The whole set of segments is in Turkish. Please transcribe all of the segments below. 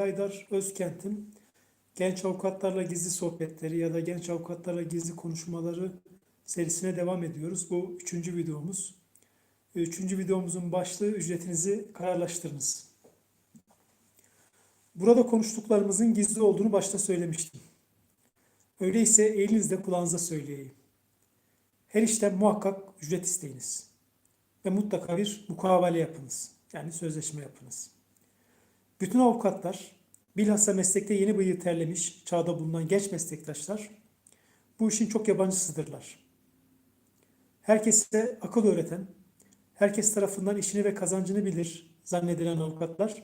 Haydar Özkent'in Genç Avukatlarla Gizli Sohbetleri ya da Genç Avukatlarla Gizli Konuşmaları serisine devam ediyoruz. Bu üçüncü videomuz. Üçüncü videomuzun başlığı ücretinizi kararlaştırınız. Burada konuştuklarımızın gizli olduğunu başta söylemiştim. Öyleyse elinizle kulağınıza söyleyeyim. Her işten muhakkak ücret isteyiniz. Ve mutlaka bir mukavele yapınız. Yani sözleşme yapınız. Bütün avukatlar, bilhassa meslekte yeni bıyığı terlemiş, çağda bulunan genç meslektaşlar bu işin çok yabancısıdırlar. Herkese akıl öğreten, herkes tarafından işini ve kazancını bilir zannedilen avukatlar,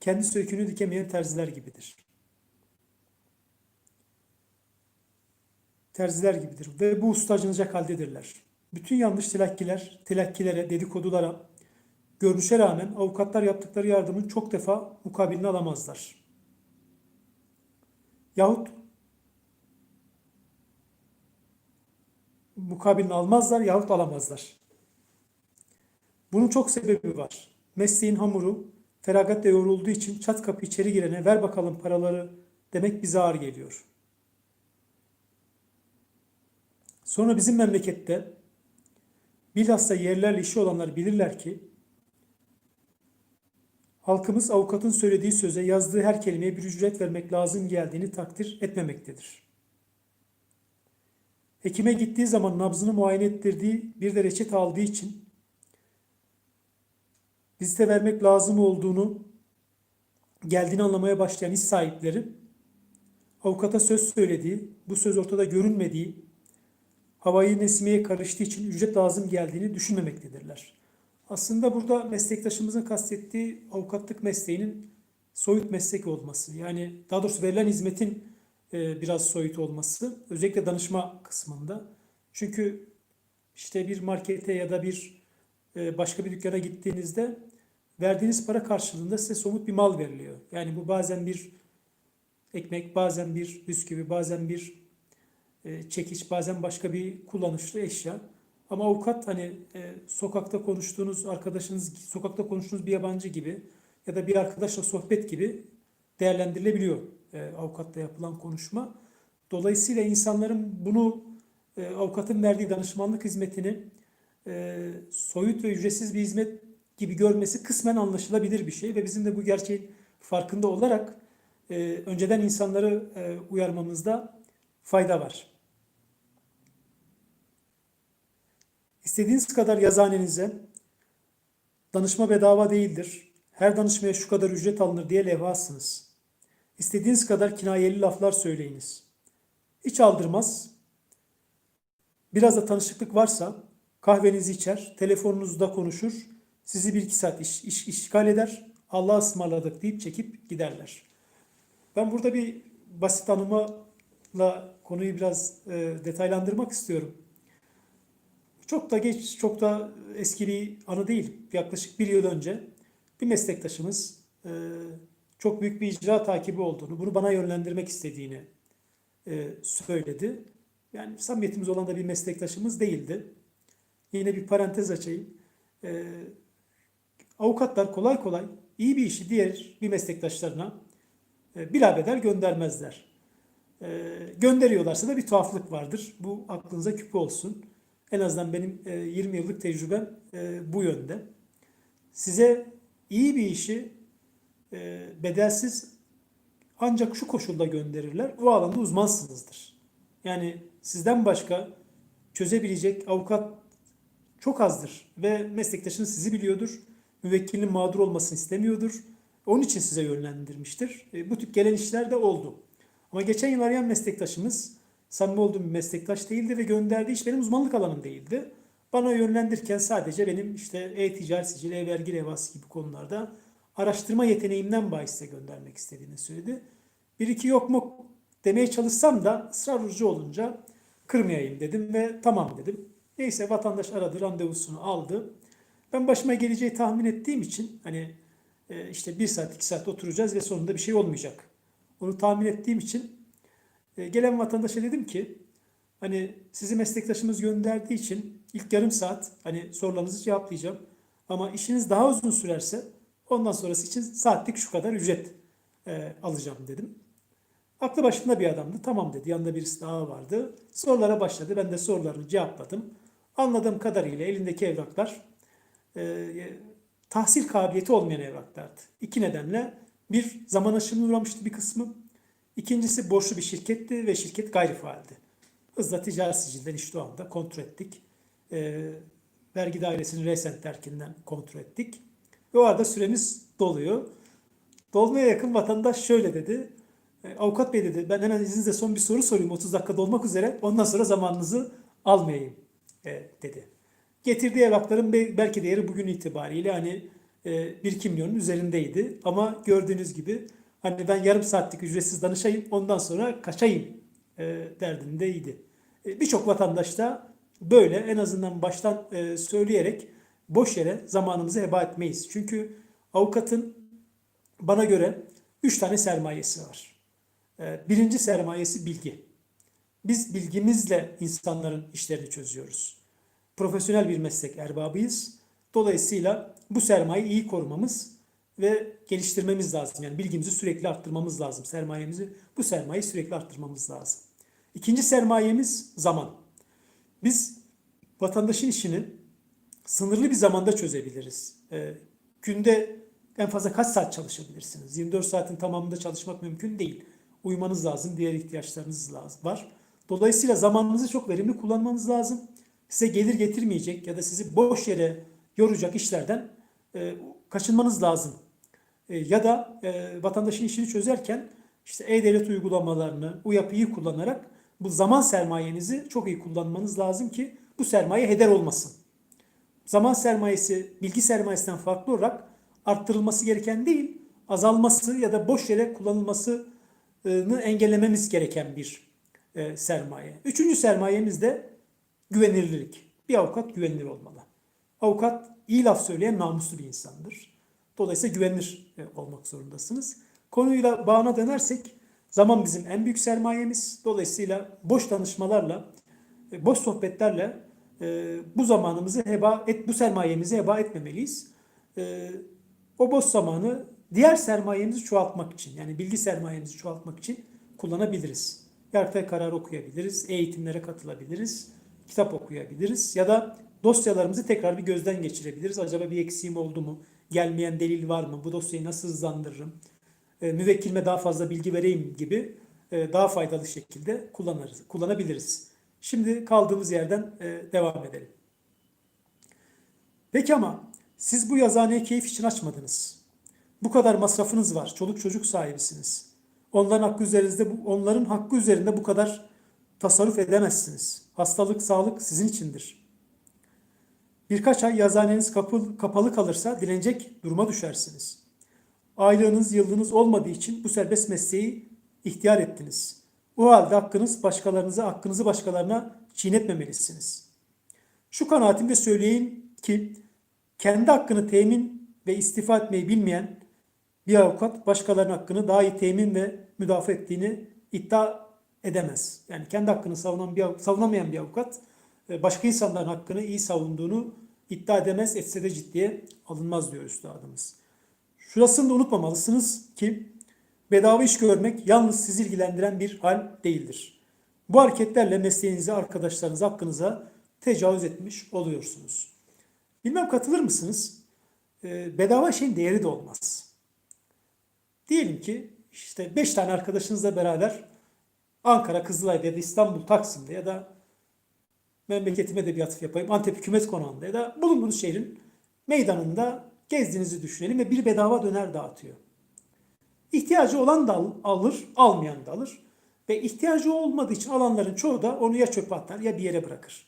kendi sökünü dikemeyen terziler gibidir. Terziler gibidir ve bu usta acınacak haldedirler. Bütün yanlış telakkiler, telakkilere, dedikodulara, görünüşe rağmen avukatlar yaptıkları yardımın çok defa mukabilini alamazlar. Yahut mukabilini almazlar yahut alamazlar. Bunun çok sebebi var. Mesleğin hamuru feragatle yoğrulduğu için çat kapı içeri girene ver bakalım paraları demek bize ağır geliyor. Sonra bizim memlekette bilhassa yerlerle işi olanlar bilirler ki halkımız avukatın söylediği söze yazdığı her kelimeye bir ücret vermek lazım geldiğini takdir etmemektedir. Hekime gittiği zaman nabzını muayene ettirdiği bir de reçete aldığı için vizite vermek lazım olduğunu geldiğini anlamaya başlayan iş sahipleri avukata söz söylediği, bu söz ortada görünmediği, havayı nesmeye karıştığı için ücret lazım geldiğini düşünmemektedirler. Aslında burada meslektaşımızın kastettiği avukatlık mesleğinin soyut meslek olması. Yani daha doğrusu verilen hizmetin e, biraz soyut olması. Özellikle danışma kısmında. Çünkü işte bir markete ya da bir e, başka bir dükkana gittiğinizde verdiğiniz para karşılığında size somut bir mal veriliyor. Yani bu bazen bir ekmek, bazen bir bisküvi, bazen bir e, çekiç, bazen başka bir kullanışlı eşya. Ama avukat hani e, sokakta konuştuğunuz arkadaşınız, sokakta konuştuğunuz bir yabancı gibi ya da bir arkadaşla sohbet gibi değerlendirilebiliyor e, avukatla yapılan konuşma. Dolayısıyla insanların bunu e, avukatın verdiği danışmanlık hizmetini e, soyut ve ücretsiz bir hizmet gibi görmesi kısmen anlaşılabilir bir şey ve bizim de bu gerçeğin farkında olarak e, önceden insanları e, uyarmamızda fayda var. İstediğiniz kadar yazanenize danışma bedava değildir. Her danışmaya şu kadar ücret alınır diye levhasınız. İstediğiniz kadar kinayeli laflar söyleyiniz. Hiç aldırmaz. Biraz da tanışıklık varsa kahvenizi içer, telefonunuzda konuşur, sizi bir iki saat iş, iş, işgal eder, Allah'a ısmarladık deyip çekip giderler. Ben burada bir basit anıma konuyu biraz e, detaylandırmak istiyorum. Çok da geç, çok da eski bir anı değil. Yaklaşık bir yıl önce bir meslektaşımız e, çok büyük bir icra takibi olduğunu, bunu bana yönlendirmek istediğini e, söyledi. Yani samimiyetimiz olan da bir meslektaşımız değildi. Yine bir parantez açayım. E, avukatlar kolay kolay iyi bir işi diğer bir meslektaşlarına e, bilabeder göndermezler. E, gönderiyorlarsa da bir tuhaflık vardır. Bu aklınıza küpe olsun. En azından benim 20 yıllık tecrübem bu yönde. Size iyi bir işi bedelsiz ancak şu koşulda gönderirler. O alanda uzmansınızdır. Yani sizden başka çözebilecek avukat çok azdır ve meslektaşınız sizi biliyordur. Müvekkilin mağdur olmasını istemiyordur. Onun için size yönlendirmiştir. Bu tip gelen işler de oldu. Ama geçen yıl arayan meslektaşımız samimi olduğum bir meslektaş değildi ve gönderdiği iş benim uzmanlık alanım değildi. Bana yönlendirirken sadece benim işte e-ticaret sicili, e-vergi levhası gibi konularda araştırma yeteneğimden bahisse göndermek istediğini söyledi. Bir iki yok mu demeye çalışsam da ısrarcı olunca kırmayayım dedim ve tamam dedim. Neyse vatandaş aradı, randevusunu aldı. Ben başıma geleceği tahmin ettiğim için hani e, işte bir saat iki saat oturacağız ve sonunda bir şey olmayacak. Onu tahmin ettiğim için e, gelen vatandaşa dedim ki hani sizi meslektaşımız gönderdiği için ilk yarım saat hani sorularınızı cevaplayacağım. Ama işiniz daha uzun sürerse ondan sonrası için saatlik şu kadar ücret e, alacağım dedim. Aklı başında bir adamdı. Tamam dedi. Yanında birisi daha vardı. Sorulara başladı. Ben de sorularını cevapladım. Anladığım kadarıyla elindeki evraklar e, tahsil kabiliyeti olmayan evraklardı. İki nedenle bir zaman aşımına uğramıştı bir kısmı. İkincisi borçlu bir şirketti ve şirket gayri faaldi. Hızla ticaret sicilden işte o anda kontrol ettik. E, vergi dairesinin resen terkinden kontrol ettik. Ve o arada süremiz doluyor. Dolmaya yakın vatandaş şöyle dedi. E, Avukat bey dedi ben hemen izninizle son bir soru sorayım 30 dakika dolmak üzere ondan sonra zamanınızı almayayım e, dedi. Getirdiği evrakların be- belki değeri bugün itibariyle hani e, 1-2 milyonun üzerindeydi. Ama gördüğünüz gibi hani ben yarım saatlik ücretsiz danışayım ondan sonra kaçayım e, derdindeydi. E, Birçok vatandaş da böyle en azından baştan e, söyleyerek boş yere zamanımızı heba etmeyiz. Çünkü avukatın bana göre 3 tane sermayesi var. Ee, Birinci sermayesi bilgi. Biz bilgimizle insanların işlerini çözüyoruz. Profesyonel bir meslek erbabıyız. Dolayısıyla bu sermayeyi iyi korumamız ve geliştirmemiz lazım. Yani bilgimizi sürekli arttırmamız lazım. Sermayemizi, bu sermayeyi sürekli arttırmamız lazım. İkinci sermayemiz zaman. Biz vatandaşın işini sınırlı bir zamanda çözebiliriz. Ee, günde en fazla kaç saat çalışabilirsiniz? 24 saatin tamamında çalışmak mümkün değil. Uyumanız lazım, diğer ihtiyaçlarınız lazım, var. Dolayısıyla zamanınızı çok verimli kullanmanız lazım. Size gelir getirmeyecek ya da sizi boş yere yoracak işlerden e, kaçınmanız lazım. E, ya da e, vatandaşın işini çözerken işte e-devlet uygulamalarını, bu yapıyı kullanarak bu zaman sermayenizi çok iyi kullanmanız lazım ki bu sermaye heder olmasın. Zaman sermayesi bilgi sermayesinden farklı olarak arttırılması gereken değil, azalması ya da boş yere kullanılmasını engellememiz gereken bir e, sermaye. Üçüncü sermayemiz de güvenilirlik. Bir avukat güvenilir olmalı. Avukat iyi laf söyleyen namuslu bir insandır. Dolayısıyla güvenilir e, olmak zorundasınız. Konuyla bağına dönersek zaman bizim en büyük sermayemiz. Dolayısıyla boş danışmalarla, e, boş sohbetlerle e, bu zamanımızı heba et, bu sermayemizi heba etmemeliyiz. O boş zamanı diğer sermayemizi çoğaltmak için yani bilgi sermayemizi çoğaltmak için kullanabiliriz. Yargıtay kararı okuyabiliriz, eğitimlere katılabiliriz, kitap okuyabiliriz ya da dosyalarımızı tekrar bir gözden geçirebiliriz. Acaba bir eksiğim oldu mu? Gelmeyen delil var mı? Bu dosyayı nasıl hızlandırırım? E, müvekkilime daha fazla bilgi vereyim gibi e, daha faydalı şekilde kullanırız, kullanabiliriz. Şimdi kaldığımız yerden e, devam edelim. Peki ama siz bu yazıhaneyi keyif için açmadınız. Bu kadar masrafınız var. Çoluk çocuk sahibisiniz. Onların hakkı üzerinizde onların hakkı üzerinde bu kadar tasarruf edemezsiniz. Hastalık, sağlık sizin içindir. Birkaç ay yazıhaneniz kapı, kapalı kalırsa dilenecek duruma düşersiniz. Aylığınız, yıldınız olmadığı için bu serbest mesleği ihtiyar ettiniz. O halde hakkınız başkalarınıza, hakkınızı başkalarına çiğnetmemelisiniz. Şu kanaatimde söyleyeyim ki kendi hakkını temin ve istifa etmeyi bilmeyen bir avukat başkalarının hakkını daha iyi temin ve müdafaa ettiğini iddia edemez. Yani kendi hakkını savunan bir savunamayan bir avukat başka insanların hakkını iyi savunduğunu iddia edemez, etse de ciddiye alınmaz diyor üstadımız. Şurasını da unutmamalısınız ki bedava iş görmek yalnız sizi ilgilendiren bir hal değildir. Bu hareketlerle mesleğinize, arkadaşlarınız hakkınıza tecavüz etmiş oluyorsunuz. Bilmem katılır mısınız? E, bedava şeyin değeri de olmaz. Diyelim ki işte 5 tane arkadaşınızla beraber Ankara, Kızılay'da ya da İstanbul, Taksim'de ya da memleketime de bir atıf yapayım. Antep Hükümet Konağı'nda ya da bulunduğunuz şehrin meydanında gezdiğinizi düşünelim ve bir bedava döner dağıtıyor. İhtiyacı olan da al- alır, almayan da alır. Ve ihtiyacı olmadığı için alanların çoğu da onu ya çöpe atar ya bir yere bırakır.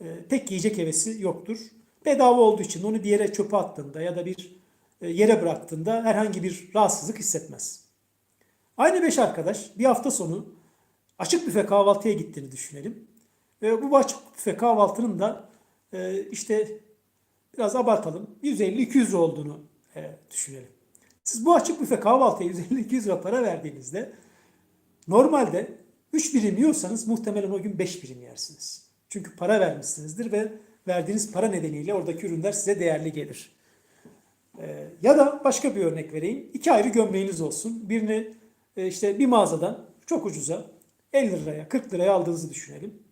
Ee, pek yiyecek hevesi yoktur. Bedava olduğu için onu bir yere çöpe attığında ya da bir e, yere bıraktığında herhangi bir rahatsızlık hissetmez. Aynı beş arkadaş bir hafta sonu açık büfe kahvaltıya gittiğini düşünelim. Ve bu açık büfe kahvaltının da e, işte biraz abartalım 150-200 lira olduğunu e, düşünelim. Siz bu açık büfe kahvaltıya 150-200 lira para verdiğinizde normalde 3 birim yiyorsanız muhtemelen o gün 5 birim yersiniz. Çünkü para vermişsinizdir ve verdiğiniz para nedeniyle oradaki ürünler size değerli gelir. Ee, ya da başka bir örnek vereyim. İki ayrı gömleğiniz olsun. Birini e, işte bir mağazadan çok ucuza 50 liraya 40 liraya aldığınızı düşünelim.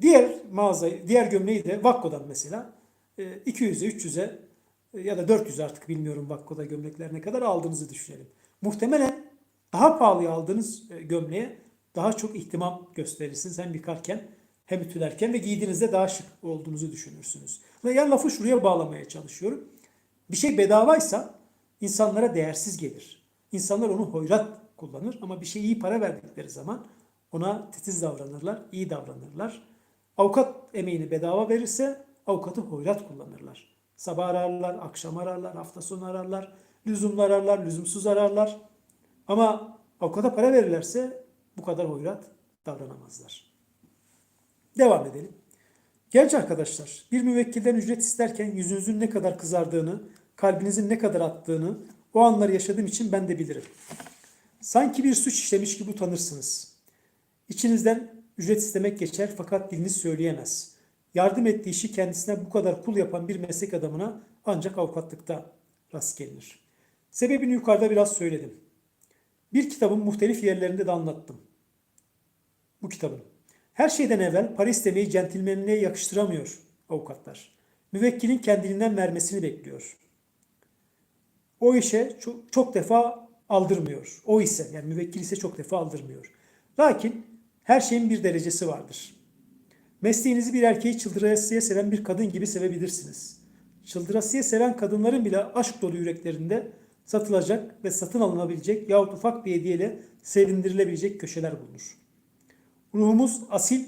Diğer mağazayı, diğer gömleği de Vakko'dan mesela e, 200'e 300'e e, ya da 400 artık bilmiyorum Vakko'da gömlekler ne kadar aldığınızı düşünelim. Muhtemelen daha pahalıya aldığınız e, gömleğe daha çok ihtimam gösterirsiniz hem yıkarken hem ütülerken ve giydiğinizde daha şık olduğunuzu düşünürsünüz. Yani lafı şuraya bağlamaya çalışıyorum. Bir şey bedavaysa insanlara değersiz gelir. İnsanlar onu hoyrat kullanır ama bir şey iyi para verdikleri zaman ona titiz davranırlar, iyi davranırlar. Avukat emeğini bedava verirse avukatı hoyrat kullanırlar. Sabah ararlar, akşam ararlar, hafta sonu ararlar, lüzumlu ararlar, lüzumsuz ararlar. Ama avukata para verirlerse bu kadar hoyrat davranamazlar. Devam edelim. Genç arkadaşlar, bir müvekkilden ücret isterken yüzünüzün ne kadar kızardığını, kalbinizin ne kadar attığını o anları yaşadığım için ben de bilirim. Sanki bir suç işlemiş gibi utanırsınız. İçinizden ücret istemek geçer fakat diliniz söyleyemez. Yardım ettiği işi kendisine bu kadar kul yapan bir meslek adamına ancak avukatlıkta rast gelinir. Sebebini yukarıda biraz söyledim. Bir kitabın muhtelif yerlerinde de anlattım. Bu kitabın. Her şeyden evvel para istemeyi centilmenliğe yakıştıramıyor avukatlar. Müvekkilin kendiliğinden vermesini bekliyor. O işe çok, çok defa aldırmıyor. O ise yani müvekkil ise çok defa aldırmıyor. Lakin her şeyin bir derecesi vardır. Mesleğinizi bir erkeği çıldırasıya seven bir kadın gibi sevebilirsiniz. Çıldırasıya seven kadınların bile aşk dolu yüreklerinde satılacak ve satın alınabilecek yahut ufak bir hediyeyle sevindirilebilecek köşeler bulunur. Ruhumuz asil,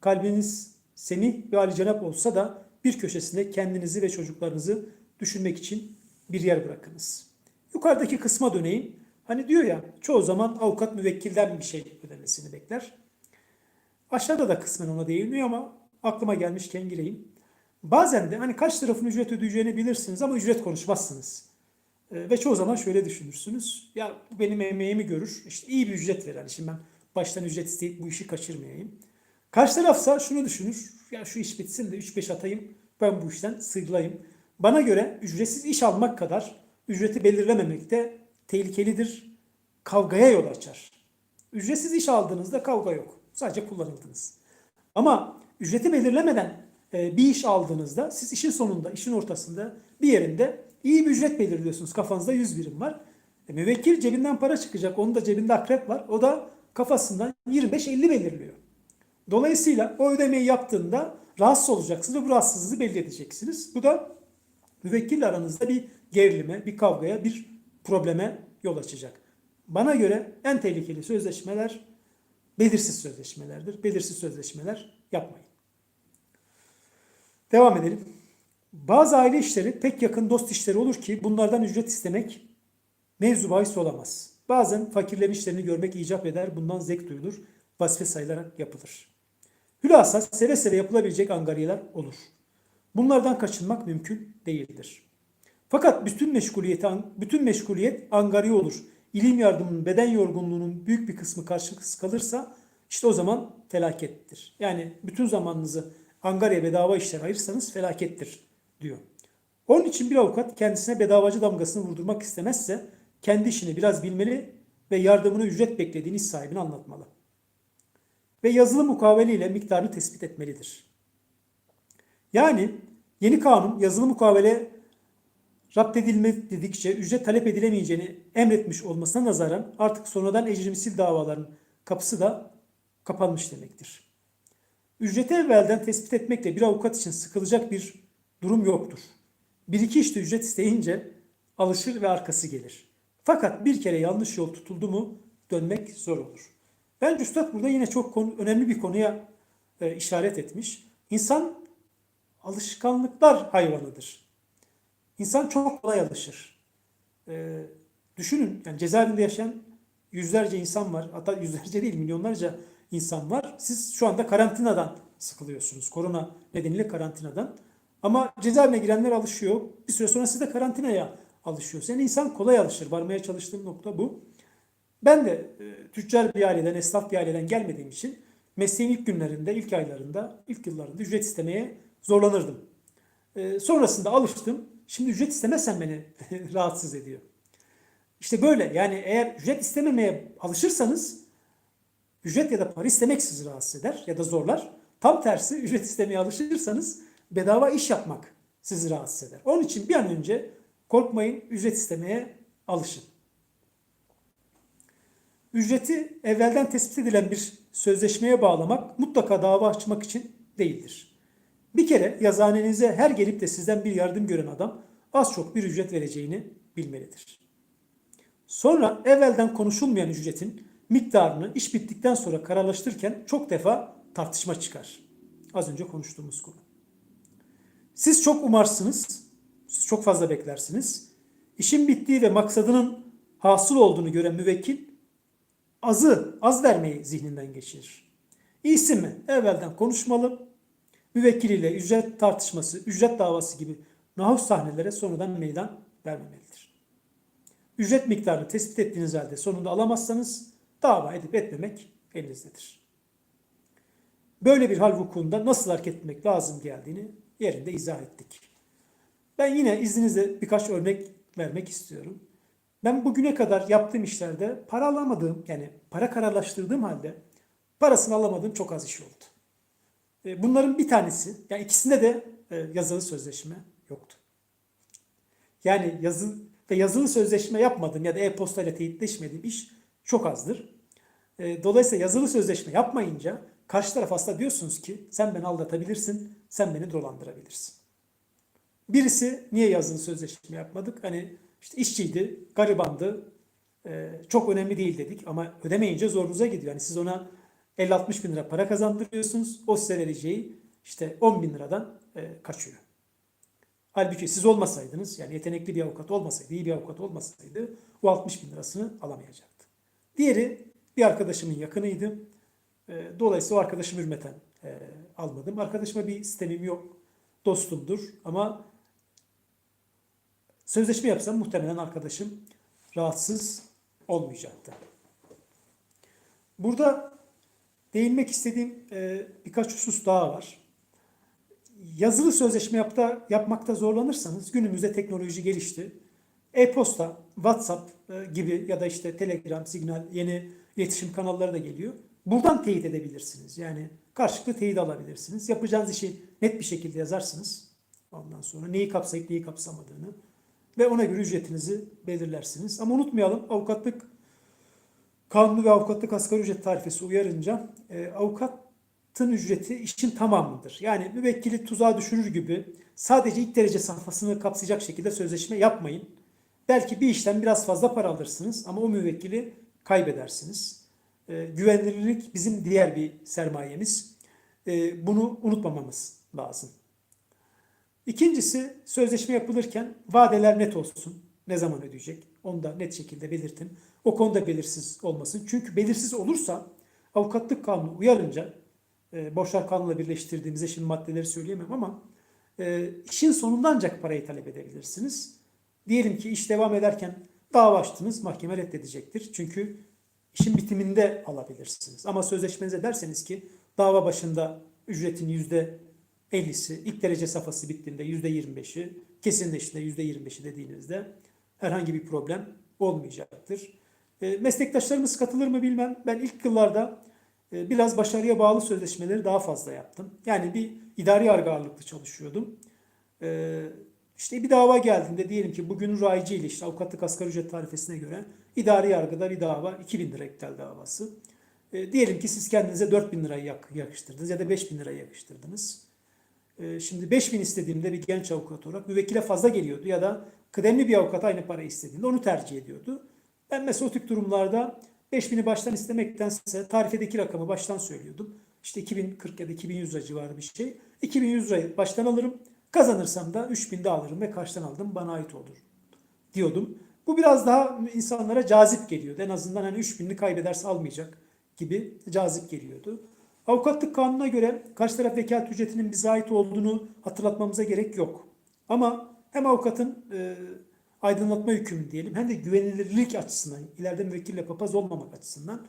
kalbiniz semih ve alicenap olsa da bir köşesinde kendinizi ve çocuklarınızı düşünmek için bir yer bırakınız. Yukarıdaki kısma döneyim. Hani diyor ya çoğu zaman avukat müvekkilden bir şey ödemesini bekler. Aşağıda da kısmen ona değinmiyor ama aklıma gelmişken gireyim. Bazen de hani kaç tarafın ücret ödeyeceğini bilirsiniz ama ücret konuşmazsınız. Ee, ve çoğu zaman şöyle düşünürsünüz. Ya bu benim emeğimi görür. İşte iyi bir ücret verir. Hani şimdi ben baştan ücret isteyip bu işi kaçırmayayım. Karşı tarafsa şunu düşünür. Ya şu iş bitsin de 3-5 atayım ben bu işten sıyrılayım. Bana göre ücretsiz iş almak kadar ücreti belirlememek de tehlikelidir. Kavgaya yol açar. Ücretsiz iş aldığınızda kavga yok. Sadece kullanıldınız. Ama ücreti belirlemeden e, bir iş aldığınızda siz işin sonunda, işin ortasında bir yerinde iyi bir ücret belirliyorsunuz. Kafanızda 100 birim var. E, müvekkil cebinden para çıkacak. Onun da cebinde akrep var. O da kafasından 25-50 belirliyor. Dolayısıyla o ödemeyi yaptığında rahatsız olacaksınız ve bu rahatsızlığı belli edeceksiniz. Bu da müvekkille aranızda bir gerilime, bir kavgaya, bir probleme yol açacak. Bana göre en tehlikeli sözleşmeler belirsiz sözleşmelerdir. Belirsiz sözleşmeler yapmayın. Devam edelim. Bazı aile işleri pek yakın dost işleri olur ki bunlardan ücret istemek mevzu bahis olamaz. Bazen fakirlerin işlerini görmek icap eder, bundan zevk duyulur, vazife sayılarak yapılır. Hülasa seve seve yapılabilecek angaryalar olur. Bunlardan kaçınmak mümkün değildir. Fakat bütün meşguliyet, bütün meşguliyet angarya olur. İlim yardımının, beden yorgunluğunun büyük bir kısmı karşılıksız kalırsa işte o zaman felakettir. Yani bütün zamanınızı angarya bedava işler ayırırsanız felakettir diyor. Onun için bir avukat kendisine bedavacı damgasını vurdurmak istemezse kendi işini biraz bilmeli ve yardımını ücret beklediğini iş sahibine anlatmalı. Ve yazılı mukavele ile miktarını tespit etmelidir. Yani yeni kanun yazılı mukavele rapt edilme dedikçe ücret talep edilemeyeceğini emretmiş olmasına nazaran artık sonradan ecrimsil davaların kapısı da kapanmış demektir. Ücreti evvelden tespit etmekle bir avukat için sıkılacak bir durum yoktur. Bir iki işte ücret isteyince alışır ve arkası gelir. Fakat bir kere yanlış yol tutuldu mu dönmek zor olur. Bence Üstad burada yine çok konu, önemli bir konuya e, işaret etmiş. İnsan alışkanlıklar hayvanıdır. İnsan çok kolay alışır. E, düşünün yani cezaevinde yaşayan yüzlerce insan var. Hatta yüzlerce değil milyonlarca insan var. Siz şu anda karantinadan sıkılıyorsunuz. Korona nedeniyle karantinadan. Ama cezaevine girenler alışıyor. Bir süre sonra siz de karantinaya alışıyorsunuz. Yani insan kolay alışır. Varmaya çalıştığım nokta bu. Ben de e, tüccar bir aileden, esnaf bir aileden gelmediğim için mesleğin ilk günlerinde, ilk aylarında, ilk yıllarında ücret istemeye zorlanırdım. E, sonrasında alıştım Şimdi ücret istemezsen beni rahatsız ediyor. İşte böyle yani eğer ücret istememeye alışırsanız ücret ya da para istemek sizi rahatsız eder ya da zorlar. Tam tersi ücret istemeye alışırsanız bedava iş yapmak sizi rahatsız eder. Onun için bir an önce korkmayın ücret istemeye alışın. Ücreti evvelden tespit edilen bir sözleşmeye bağlamak mutlaka dava açmak için değildir. Bir kere yazıhanenize her gelip de sizden bir yardım gören adam az çok bir ücret vereceğini bilmelidir. Sonra evvelden konuşulmayan ücretin miktarını iş bittikten sonra kararlaştırırken çok defa tartışma çıkar. Az önce konuştuğumuz konu. Siz çok umarsınız, siz çok fazla beklersiniz. İşin bittiği ve maksadının hasıl olduğunu gören müvekkil azı, az vermeyi zihninden geçirir. İyisi mi? Evvelden konuşmalı, müvekkiliyle ücret tartışması, ücret davası gibi nahus sahnelere sonradan meydan vermemelidir. Ücret miktarını tespit ettiğiniz halde sonunda alamazsanız dava edip etmemek elinizdedir. Böyle bir hal vukuunda nasıl hareket etmek lazım geldiğini yerinde izah ettik. Ben yine izninizle birkaç örnek vermek istiyorum. Ben bugüne kadar yaptığım işlerde para alamadığım yani para kararlaştırdığım halde parasını alamadığım çok az iş oldu. E, Bunların bir tanesi, yani ikisinde de e, yazılı sözleşme yoktu. Yani yazı ve yazılı sözleşme yapmadığım ya da e-posta ile teyitleşmediğim iş çok azdır. E, Dolayısıyla yazılı sözleşme yapmayınca karşı taraf aslında diyorsunuz ki sen beni aldatabilirsin, sen beni dolandırabilirsin. Birisi niye yazılı sözleşme yapmadık? Hani işte işçiydi, garibandı, çok önemli değil dedik ama ödemeyince zorunuza gidiyor. Yani siz ona 50-60 bin lira para kazandırıyorsunuz. O size vereceği işte 10 bin liradan e, kaçıyor. Halbuki siz olmasaydınız yani yetenekli bir avukat olmasaydı, iyi bir avukat olmasaydı o 60 bin lirasını alamayacaktı. Diğeri bir arkadaşımın yakınıydı. E, dolayısıyla o arkadaşımı hürmeten e, almadım. Arkadaşıma bir sistemim yok. Dostumdur ama sözleşme yapsam muhtemelen arkadaşım rahatsız olmayacaktı. Burada değinmek istediğim e, birkaç husus daha var. Yazılı sözleşme yapta, yapmakta zorlanırsanız günümüzde teknoloji gelişti. E-posta, WhatsApp e, gibi ya da işte Telegram, Signal yeni iletişim kanalları da geliyor. Buradan teyit edebilirsiniz. Yani karşılıklı teyit alabilirsiniz. Yapacağınız işi net bir şekilde yazarsınız. Ondan sonra neyi kapsayıp neyi kapsamadığını ve ona göre ücretinizi belirlersiniz. Ama unutmayalım avukatlık kanunu ve avukatlık asgari ücret tarifesi uyarınca e, avukatın ücreti işin tamamıdır. Yani müvekkili tuzağa düşürür gibi sadece ilk derece safhasını kapsayacak şekilde sözleşme yapmayın. Belki bir işten biraz fazla para alırsınız ama o müvekkili kaybedersiniz. E, güvenilirlik bizim diğer bir sermayemiz. E, bunu unutmamamız lazım. İkincisi sözleşme yapılırken vadeler net olsun. Ne zaman ödeyecek? Onu da net şekilde belirtin. O konuda belirsiz olmasın. Çünkü belirsiz olursa avukatlık kanunu uyarınca e, borçlar kanunla birleştirdiğimizde şimdi maddeleri söyleyemem ama e, işin sonunda ancak parayı talep edebilirsiniz. Diyelim ki iş devam ederken dava açtınız mahkeme reddedecektir. Çünkü işin bitiminde alabilirsiniz. Ama sözleşmenize derseniz ki dava başında ücretin yüzde 50'si, ilk derece safhası bittiğinde yüzde 25'i, kesinleştiğinde yüzde 25'i dediğinizde herhangi bir problem olmayacaktır. E, meslektaşlarımız katılır mı bilmem. Ben ilk yıllarda e, biraz başarıya bağlı sözleşmeleri daha fazla yaptım. Yani bir idari yargı ağırlıklı çalışıyordum. E, işte bir dava geldiğinde diyelim ki bugünün rayici ile işte avukatlık asgari ücret tarifesine göre idari yargıda bir dava 2000 lira iptal davası. E, diyelim ki siz kendinize 4000 lirayı yak, yakıştırdınız ya da 5000 lirayı yakıştırdınız. E, şimdi 5000 istediğimde bir genç avukat olarak müvekkile fazla geliyordu ya da kıdemli bir avukat aynı parayı istediğinde onu tercih ediyordu. Ben mesela o tip durumlarda 5000'i baştan istemektense tarifedeki rakamı baştan söylüyordum. İşte 2040 ya da 2100 lira civarı bir şey. 2100 lirayı baştan alırım. Kazanırsam da 3000'de alırım ve karşıdan aldım bana ait olur diyordum. Bu biraz daha insanlara cazip geliyordu. En azından hani 3000'li kaybederse almayacak gibi cazip geliyordu. Avukatlık kanununa göre karşı taraf vekalet ücretinin bize ait olduğunu hatırlatmamıza gerek yok. Ama hem avukatın e, aydınlatma hükmü diyelim hem de güvenilirlik açısından, ileride müvekkille papaz olmamak açısından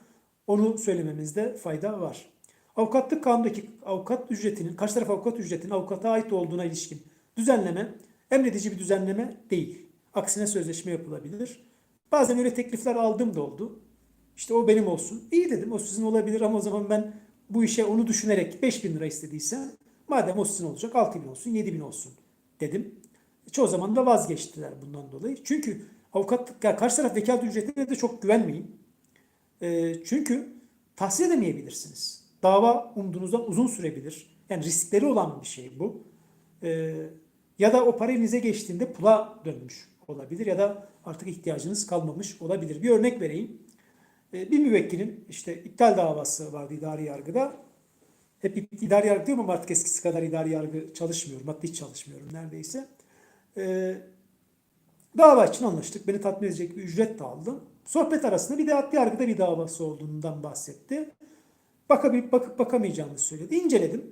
onu söylememizde fayda var. Avukatlık kanundaki avukat ücretinin, karşı taraf avukat ücretinin avukata ait olduğuna ilişkin düzenleme Emredici bir düzenleme değil. Aksine sözleşme yapılabilir. Bazen öyle teklifler aldığım da oldu. İşte o benim olsun. İyi dedim o sizin olabilir ama o zaman ben bu işe onu düşünerek 5000 lira istediyse madem o sizin olacak 6000 olsun 7000 olsun dedim. Çoğu zaman da vazgeçtiler bundan dolayı. Çünkü avukatlık, ya karşı taraf vekalet ücretine de çok güvenmeyin. E, çünkü tahsil edemeyebilirsiniz. Dava umduğunuzdan uzun sürebilir. Yani riskleri olan bir şey bu. E, ya da o para elinize geçtiğinde pula dönmüş olabilir ya da artık ihtiyacınız kalmamış olabilir. Bir örnek vereyim. E, bir müvekkilin işte iptal davası vardı idari yargıda. Hep idari yargı diyorum ama artık eskisi kadar idari yargı çalışmıyorum. Hatta hiç çalışmıyorum neredeyse. E, dava için anlaştık. Beni tatmin edecek bir ücret de aldım. Sohbet arasında bir de adli yargıda bir davası olduğundan bahsetti. Bakabilip bakıp bakamayacağını söyledi. İnceledim.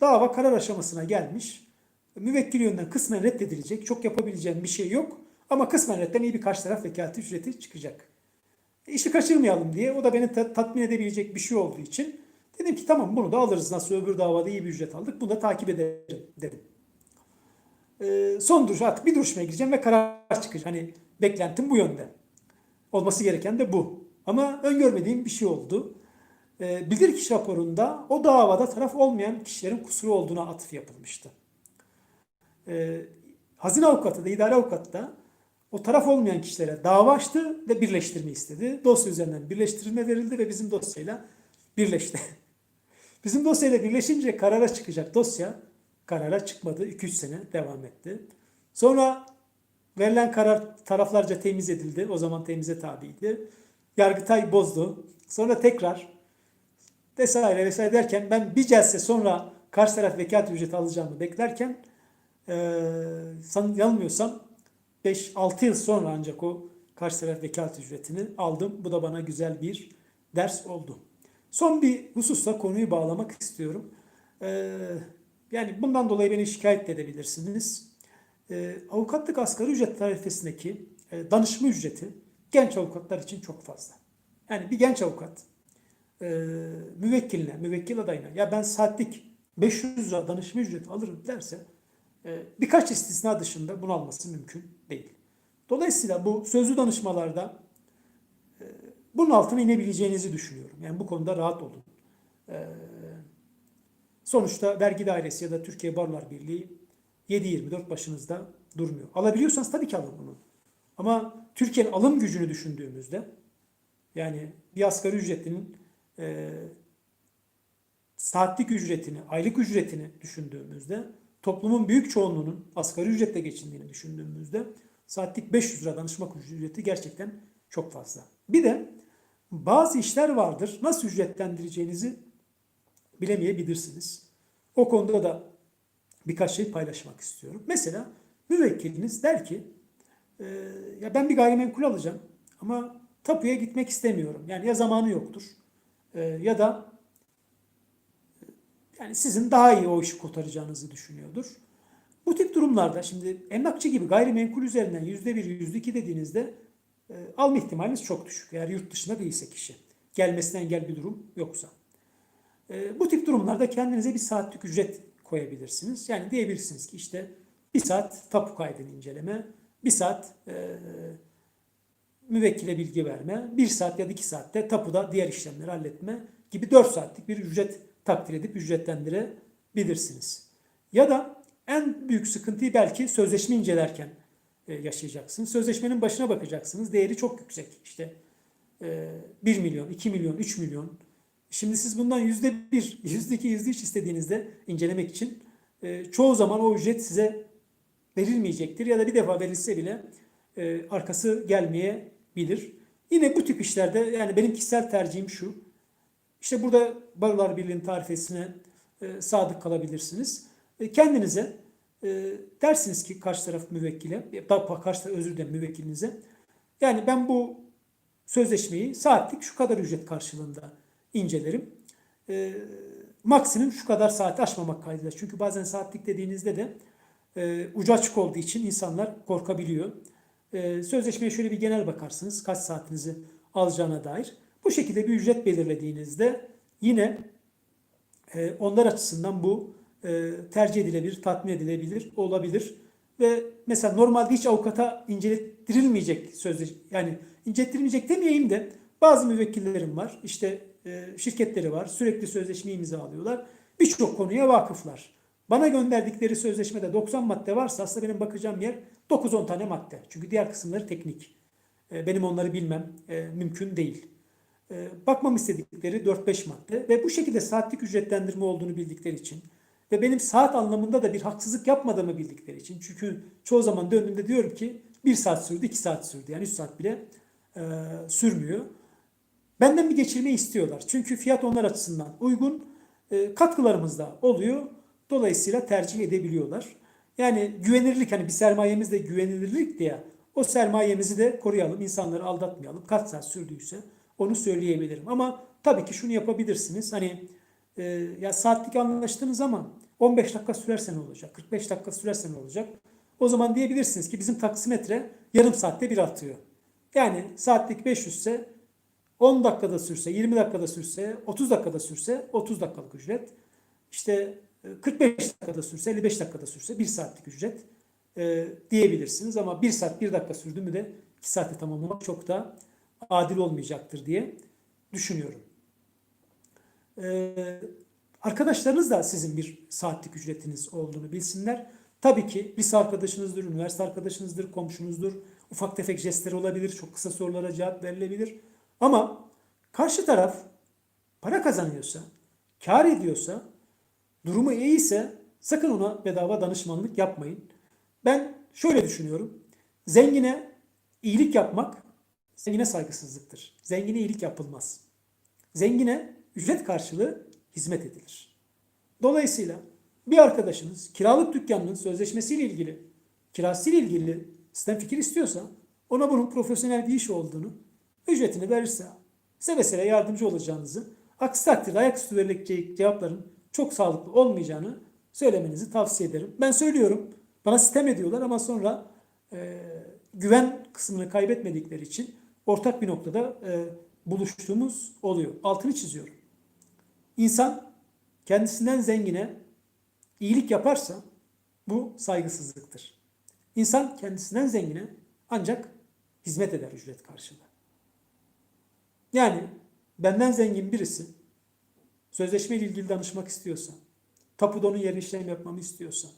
Dava karar aşamasına gelmiş. Müvekkil yönden kısmen reddedilecek. Çok yapabileceğim bir şey yok. Ama kısmen redden iyi bir karşı taraf vekalet ücreti çıkacak. E, İşi kaçırmayalım diye. O da beni ta- tatmin edebilecek bir şey olduğu için dedim ki tamam bunu da alırız. Nasıl öbür davada iyi bir ücret aldık. Bunu da takip ederim dedim. Ee, son duruş artık bir duruşmaya gireceğim ve karar çıkacak. Hani beklentim bu yönde. Olması gereken de bu. Ama öngörmediğim bir şey oldu. Ee, bilirkişi raporunda o davada taraf olmayan kişilerin kusuru olduğuna atıf yapılmıştı. Ee, hazine avukatı da idare avukatı da o taraf olmayan kişilere dava açtı ve birleştirme istedi. Dosya üzerinden birleştirme verildi ve bizim dosyayla birleşti. bizim dosyayla birleşince karara çıkacak dosya karara çıkmadı. 2-3 sene devam etti. Sonra verilen karar taraflarca temiz edildi. O zaman temize tabiydi. Yargıtay bozdu. Sonra tekrar vesaire vesaire derken ben bir celse sonra karşı taraf vekalet ücreti alacağımı beklerken san, yanılmıyorsam 5-6 yıl sonra ancak o karşı taraf vekalet ücretini aldım. Bu da bana güzel bir ders oldu. Son bir hususla konuyu bağlamak istiyorum. Eee, yani bundan dolayı beni şikayet de edebilirsiniz. Eee, avukatlık asgari ücret tarifesindeki e, danışma ücreti genç avukatlar için çok fazla. Yani bir genç avukat e, müvekkiline, müvekkil adayına ya ben saatlik 500 lira danışma ücreti alırım derse e, birkaç istisna dışında bunu alması mümkün değil. Dolayısıyla bu sözlü danışmalarda e, bunun altına inebileceğinizi düşünüyorum. Yani bu konuda rahat olun. E, sonuçta vergi dairesi ya da Türkiye Barolar Birliği 7-24 başınızda durmuyor. Alabiliyorsanız tabii ki alın bunu. Ama Türkiye'nin alım gücünü düşündüğümüzde yani bir asgari ücretlinin e, saatlik ücretini, aylık ücretini düşündüğümüzde toplumun büyük çoğunluğunun asgari ücretle geçindiğini düşündüğümüzde saatlik 500 lira danışma ücreti gerçekten çok fazla. Bir de bazı işler vardır. Nasıl ücretlendireceğinizi bilemeyebilirsiniz. O konuda da birkaç şey paylaşmak istiyorum. Mesela müvekkiliniz der ki e, ya ben bir gayrimenkul alacağım ama tapuya gitmek istemiyorum. Yani ya zamanı yoktur e, ya da yani sizin daha iyi o işi kurtaracağınızı düşünüyordur. Bu tip durumlarda şimdi emlakçı gibi gayrimenkul üzerinden yüzde bir, yüzde iki dediğinizde e, alma ihtimaliniz çok düşük. Eğer yurt dışında değilse kişi. Gelmesine engel bir durum yoksa. E, bu tip durumlarda kendinize bir saatlik ücret koyabilirsiniz. Yani diyebilirsiniz ki işte bir saat tapu kaydını inceleme, bir saat e, müvekkile bilgi verme, bir saat ya da iki saatte tapuda diğer işlemleri halletme gibi 4 saatlik bir ücret takdir edip ücretlendirebilirsiniz. Ya da en büyük sıkıntıyı belki sözleşme incelerken e, yaşayacaksınız. Sözleşmenin başına bakacaksınız. Değeri çok yüksek. İşte e, 1 milyon, 2 milyon, 3 milyon. Şimdi siz bundan yüzde bir, yüzde iki, yüzde üç istediğinizde incelemek için e, çoğu zaman o ücret size verilmeyecektir. Ya da bir defa verilse bile e, arkası gelmeyebilir. Yine bu tip işlerde yani benim kişisel tercihim şu. İşte burada Barolar Birliği'nin tarifesine e, sadık kalabilirsiniz. E, kendinize e, dersiniz ki karşı taraf müvekkile, e, da- karşı taraf özür dilerim müvekkilinize. Yani ben bu sözleşmeyi saatlik şu kadar ücret karşılığında incelerim. E, maksimum şu kadar saati aşmamak kaydıyla. Çünkü bazen saatlik dediğinizde de e, ucu açık olduğu için insanlar korkabiliyor. E, sözleşmeye şöyle bir genel bakarsınız kaç saatinizi alacağına dair. Bu şekilde bir ücret belirlediğinizde yine e, onlar açısından bu e, tercih edilebilir, tatmin edilebilir olabilir. ve mesela normalde hiç avukata incelettirilmeyecek sözleş yani incelettirilmeyecek demeyeyim de bazı müvekkillerim var. İşte e, şirketleri var. Sürekli sözleşme imzalıyorlar. Birçok konuya vakıflar. Bana gönderdikleri sözleşmede 90 madde varsa aslında benim bakacağım yer 9-10 tane madde. Çünkü diğer kısımları teknik. E, Benim onları bilmem e, mümkün değil. E, Bakmam istedikleri 4-5 madde ve bu şekilde saatlik ücretlendirme olduğunu bildikleri için ve benim saat anlamında da bir haksızlık yapmadığımı bildikleri için çünkü çoğu zaman döndüğümde diyorum ki 1 saat sürdü, 2 saat sürdü yani 3 saat bile e, sürmüyor. Benden bir geçirme istiyorlar. Çünkü fiyat onlar açısından uygun. E, katkılarımız da oluyor. Dolayısıyla tercih edebiliyorlar. Yani güvenilirlik hani bir sermayemiz de güvenilirlik diye o sermayemizi de koruyalım. insanları aldatmayalım. Kaç saat sürdüyse onu söyleyebilirim. Ama tabii ki şunu yapabilirsiniz. Hani e, ya saatlik anlaştığınız zaman 15 dakika sürerse ne olacak? 45 dakika sürerse ne olacak? O zaman diyebilirsiniz ki bizim taksimetre yarım saatte bir atıyor. Yani saatlik 500 ise 10 dakikada sürse, 20 dakikada sürse, 30 dakikada sürse 30 dakikalık ücret. İşte e, 45 dakikada sürse, 55 dakikada sürse 1 saatlik ücret e, diyebilirsiniz. Ama 1 saat 1 dakika sürdü mü de 2 saate tamamlamak çok da adil olmayacaktır diye düşünüyorum. E, arkadaşlarınız da sizin bir saatlik ücretiniz olduğunu bilsinler. Tabii ki lise arkadaşınızdır, üniversite arkadaşınızdır, komşunuzdur. Ufak tefek jestler olabilir, çok kısa sorulara cevap verilebilir. Ama karşı taraf para kazanıyorsa, kar ediyorsa, durumu iyiyse sakın ona bedava danışmanlık yapmayın. Ben şöyle düşünüyorum. Zengine iyilik yapmak zengine saygısızlıktır. Zengine iyilik yapılmaz. Zengine ücret karşılığı hizmet edilir. Dolayısıyla bir arkadaşınız kiralık dükkanının sözleşmesiyle ilgili, kirasıyla ilgili sizden fikir istiyorsa ona bunun profesyonel bir iş olduğunu, ücretini verirse seve seve yardımcı olacağınızı, aksi takdirde ayaküstü verilecek cevapların çok sağlıklı olmayacağını söylemenizi tavsiye ederim. Ben söylüyorum, bana sitem ediyorlar ama sonra e, güven kısmını kaybetmedikleri için ortak bir noktada e, buluştuğumuz oluyor. Altını çiziyorum. İnsan kendisinden zengine iyilik yaparsa bu saygısızlıktır. İnsan kendisinden zengine ancak hizmet eder ücret karşılığı. Yani benden zengin birisi sözleşme ile ilgili danışmak istiyorsa, tapuda onun yerine işlem yapmamı istiyorsa,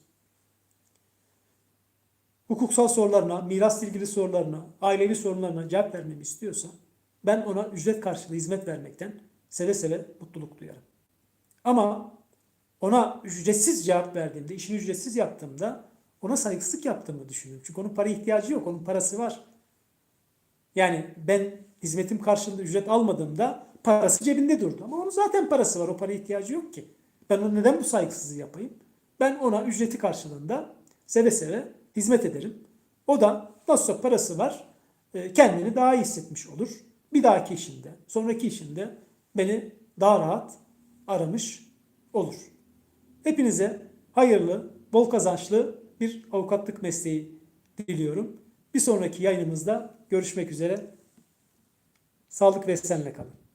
hukuksal sorularına, mirasla ilgili sorularına, ailevi sorunlarına cevap vermemi istiyorsa, ben ona ücret karşılığı hizmet vermekten seve seve mutluluk duyarım. Ama ona ücretsiz cevap verdiğimde, işini ücretsiz yaptığımda ona saygısızlık yaptığımı düşünüyorum. Çünkü onun para ihtiyacı yok, onun parası var. Yani ben hizmetim karşılığında ücret almadığımda parası cebinde durdu. Ama onun zaten parası var, o para ihtiyacı yok ki. Ben ona neden bu saygısızlığı yapayım? Ben ona ücreti karşılığında seve seve hizmet ederim. O da nasılsa parası var, e, kendini daha iyi hissetmiş olur. Bir dahaki işinde, sonraki işinde beni daha rahat aramış olur. Hepinize hayırlı, bol kazançlı bir avukatlık mesleği diliyorum. Bir sonraki yayınımızda görüşmek üzere. Sağlık ve esenle kalın.